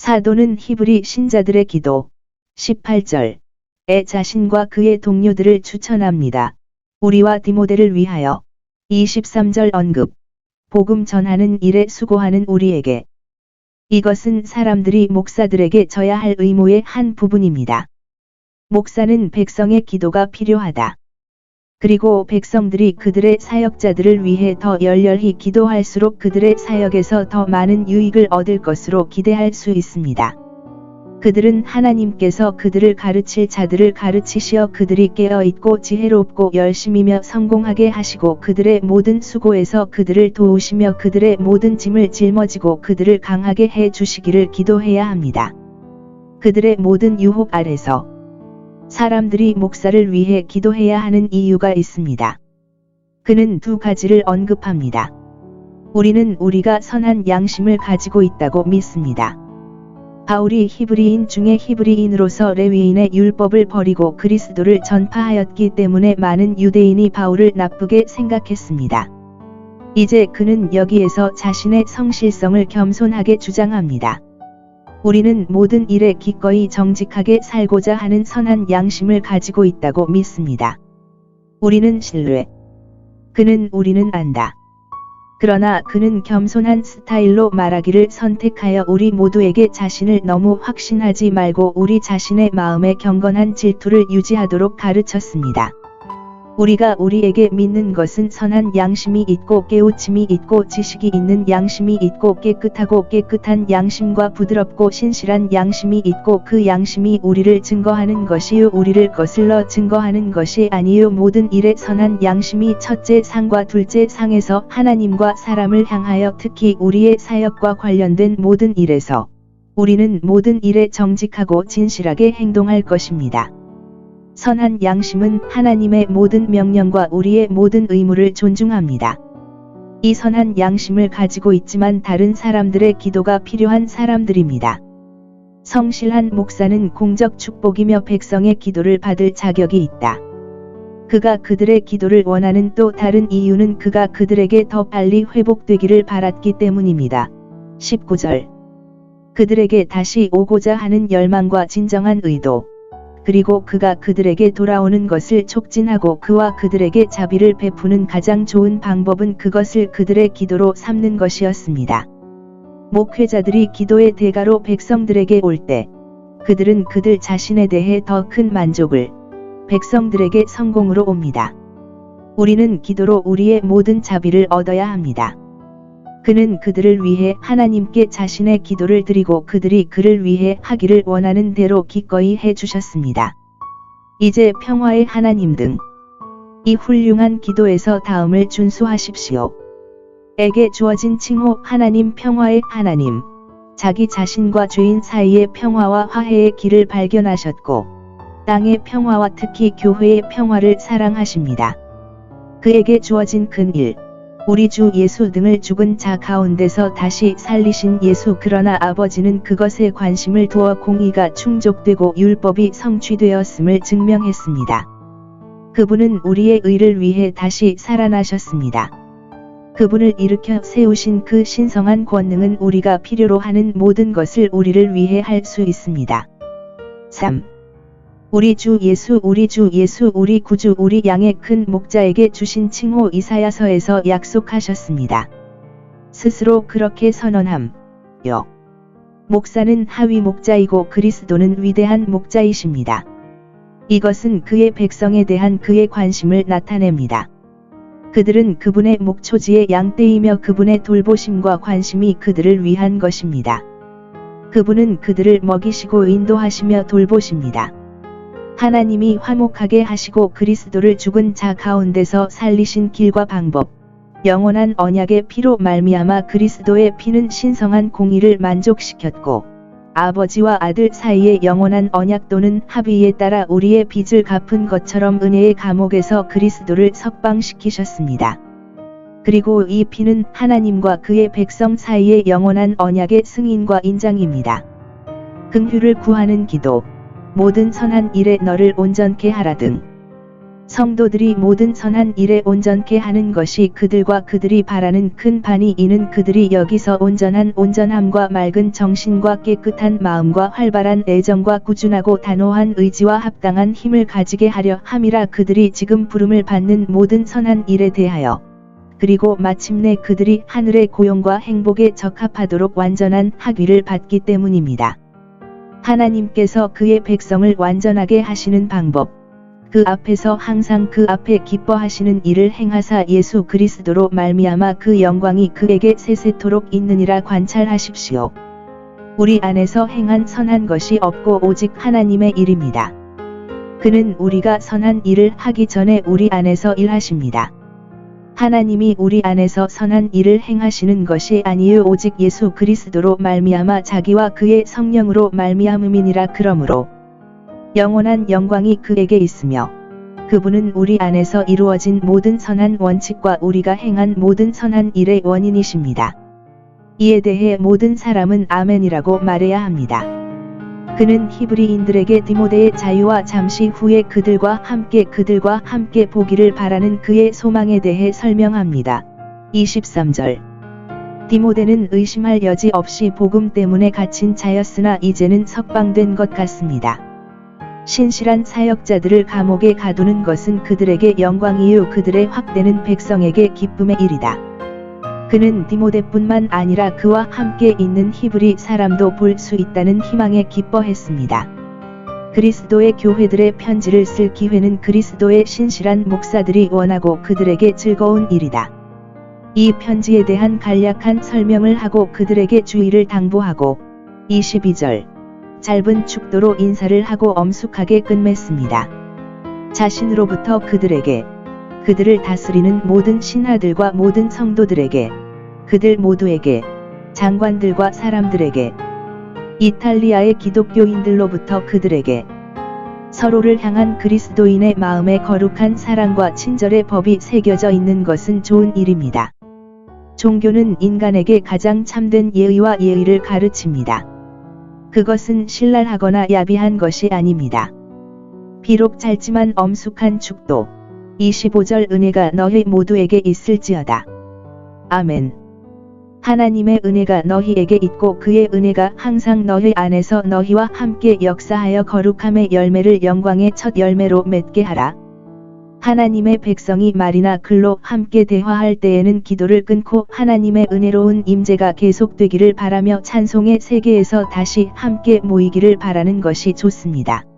사도는 히브리 신자들의 기도 18절에 자신과 그의 동료들을 추천합니다. 우리와 디모데를 위하여 23절 언급 복음 전하는 일에 수고하는 우리에게 이것은 사람들이 목사들에게 져야 할 의무의 한 부분입니다. 목사는 백성의 기도가 필요하다. 그리고 백성들이 그들의 사역자들을 위해 더 열렬히 기도할수록 그들의 사역에서 더 많은 유익을 얻을 것으로 기대할 수 있습니다. 그들은 하나님께서 그들을 가르칠 자들을 가르치시어 그들이 깨어있고 지혜롭고 열심이며 성공하게 하시고 그들의 모든 수고에서 그들을 도우시며 그들의 모든 짐을 짊어지고 그들을 강하게 해 주시기를 기도해야 합니다. 그들의 모든 유혹 아래서 사람들이 목사를 위해 기도해야 하는 이유가 있습니다. 그는 두 가지를 언급합니다. 우리는 우리가 선한 양심을 가지고 있다고 믿습니다. 바울이 히브리인 중에 히브리인으로서 레위인의 율법을 버리고 그리스도를 전파하였기 때문에 많은 유대인이 바울을 나쁘게 생각했습니다. 이제 그는 여기에서 자신의 성실성을 겸손하게 주장합니다. 우리는 모든 일에 기꺼이 정직하게 살고자 하는 선한 양심을 가지고 있다고 믿습니다. 우리는 신뢰. 그는 우리는 안다. 그러나 그는 겸손한 스타일로 말하기를 선택하여 우리 모두에게 자신을 너무 확신하지 말고 우리 자신의 마음에 경건한 질투를 유지하도록 가르쳤습니다. 우리가 우리에게 믿는 것은 선한 양심이 있고 깨우침이 있고 지식이 있는 양심이 있고 깨끗하고 깨끗한 양심과 부드럽고 신실한 양심이 있고 그 양심이 우리를 증거하는 것이요 우리를 거슬러 증거하는 것이 아니요 모든 일에 선한 양심이 첫째 상과 둘째 상에서 하나님과 사람을 향하여 특히 우리의 사역과 관련된 모든 일에서 우리는 모든 일에 정직하고 진실하게 행동할 것입니다. 선한 양심은 하나님의 모든 명령과 우리의 모든 의무를 존중합니다. 이 선한 양심을 가지고 있지만 다른 사람들의 기도가 필요한 사람들입니다. 성실한 목사는 공적 축복이며 백성의 기도를 받을 자격이 있다. 그가 그들의 기도를 원하는 또 다른 이유는 그가 그들에게 더 빨리 회복되기를 바랐기 때문입니다. 19절 그들에게 다시 오고자 하는 열망과 진정한 의도 그리고 그가 그들에게 돌아오는 것을 촉진하고 그와 그들에게 자비를 베푸는 가장 좋은 방법은 그것을 그들의 기도로 삼는 것이었습니다. 목회자들이 기도의 대가로 백성들에게 올 때, 그들은 그들 자신에 대해 더 큰 만족을 백성들에게 성공으로 옵니다. 우리는 기도로 우리의 모든 자비를 얻어야 합니다. 그는 그들을 위해 하나님께 자신의 기도를 드리고 그들이 그를 위해 하기를 원하는 대로 기꺼이 해 주셨습니다. 이제 평화의 하나님 등 이 훌륭한 기도에서 다음을 준수하십시오. 에게 주어진 칭호 하나님 평화의 하나님 자기 자신과 죄인 사이의 평화와 화해의 길을 발견하셨고 땅의 평화와 특히 교회의 평화를 사랑하십니다. 그에게 주어진 큰 일. 우리 주 예수 등을 죽은 자 가운데서 다시 살리신 예수 그러나 아버지는 그것에 관심을 두어 공의가 충족되고 율법이 성취되었음을 증명했습니다. 그분은 우리의 의를 위해 다시 살아나셨습니다. 그분을 일으켜 세우신 그 신성한 권능은 우리가 필요로 하는 모든 것을 우리를 위해 할 수 있습니다. 3. 우리 주 예수 우리 주 예수 우리 구주 우리 양의 큰 목자에게 주신 칭호 이사야서에서 약속하셨습니다. 스스로 그렇게 선언함. 여. 목사는 하위 목자이고 그리스도는 위대한 목자이십니다. 이것은 그의 백성에 대한 그의 관심을 나타냅니다. 그들은 그분의 목초지의 양떼이며 그분의 돌보심과 관심이 그들을 위한 것입니다. 그분은 그들을 먹이시고 인도하시며 돌보십니다. 하나님이 화목하게 하시고 그리스도를 죽은 자 가운데서 살리신 길과 방법, 영원한 언약의 피로 말미암아 그리스도의 피는 신성한 공의를 만족시켰고, 아버지와 아들 사이의 영원한 언약 또는 합의에 따라 우리의 빚을 갚은 것처럼 은혜의 감옥에서 그리스도를 석방시키셨습니다. 그리고 이 피는 하나님과 그의 백성 사이의 영원한 언약의 승인과 인장입니다. 긍휼을 구하는 기도 모든 선한 일에 너를 온전케 하라 등 성도들이 모든 선한 일에 온전케 하는 것이 그들과 그들이 바라는 큰 반이 이는 그들이 여기서 온전한 온전함과 맑은 정신과 깨끗한 마음과 활발한 애정과 꾸준하고 단호한 의지와 합당한 힘을 가지게 하려 함이라 그들이 지금 부름을 받는 모든 선한 일에 대하여 그리고 마침내 그들이 하늘의 고용과 행복에 적합하도록 완전한 학위를 받기 때문입니다. 하나님께서 그의 백성을 완전하게 하시는 방법 그 앞에서 항상 그 앞에 기뻐하시는 일을 행하사 예수 그리스도로 말미암아 그 영광이 그에게 세세토록 있느니라 관찰하십시오. 우리 안에서 행한 선한 것이 없고 오직 하나님의 일입니다. 그는 우리가 선한 일을 하기 전에 우리 안에서 일하십니다. 하나님이 우리 안에서 선한 일을 행하시는 것이 아니요 오직 예수 그리스도로 말미암아 자기와 그의 성령으로 말미암음이니라 그러므로 영원한 영광이 그에게 있으며 그분은 우리 안에서 이루어진 모든 선한 원칙과 우리가 행한 모든 선한 일의 원인이십니다. 이에 대해 모든 사람은 아멘이라고 말해야 합니다. 그는 히브리인들에게 디모데의 자유와 잠시 후에 그들과 함께 그들과 함께 보기를 바라는 그의 소망에 대해 설명합니다. 23절 디모데는 의심할 여지 없이 복음 때문에 갇힌 자였으나 이제는 석방된 것 같습니다. 신실한 사역자들을 감옥에 가두는 것은 그들에게 영광이요 그들의 확대는 백성에게 기쁨의 일이다. 그는 디모데뿐만 아니라 그와 함께 있는 히브리 사람도 볼 수 있다는 희망에 기뻐했습니다. 그리스도의 교회들의 편지를 쓸 기회는 그리스도의 신실한 목사들이 원하고 그들에게 즐거운 일이다. 이 편지에 대한 간략한 설명을 하고 그들에게 주의를 당부하고 22절 짧은 축도로 인사를 하고 엄숙하게 끝맺습니다. 자신으로부터 그들에게 그들을 다스리는 모든 신하들과 모든 성도들에게 그들 모두에게 장관들과 사람들에게 이탈리아의 기독교인들로부터 그들에게 서로를 향한 그리스도인의 마음에 거룩한 사랑과 친절의 법이 새겨져 있는 것은 좋은 일입니다. 종교는 인간에게 가장 참된 예의와 예의를 가르칩니다. 그것은 신랄하거나 야비한 것이 아닙니다. 비록 짧지만 엄숙한 축도 25절 은혜가 너희 모두에게 있을지어다. 아멘. 하나님의 은혜가 너희에게 있고 그의 은혜가 항상 너희 안에서 너희와 함께 역사하여 거룩함의 열매를 영광의 첫 열매로 맺게 하라. 하나님의 백성이 말이나 글로 함께 대화할 때에는 기도를 끊고 하나님의 은혜로운 임재가 계속되기를 바라며 찬송의 세계에서 다시 함께 모이기를 바라는 것이 좋습니다.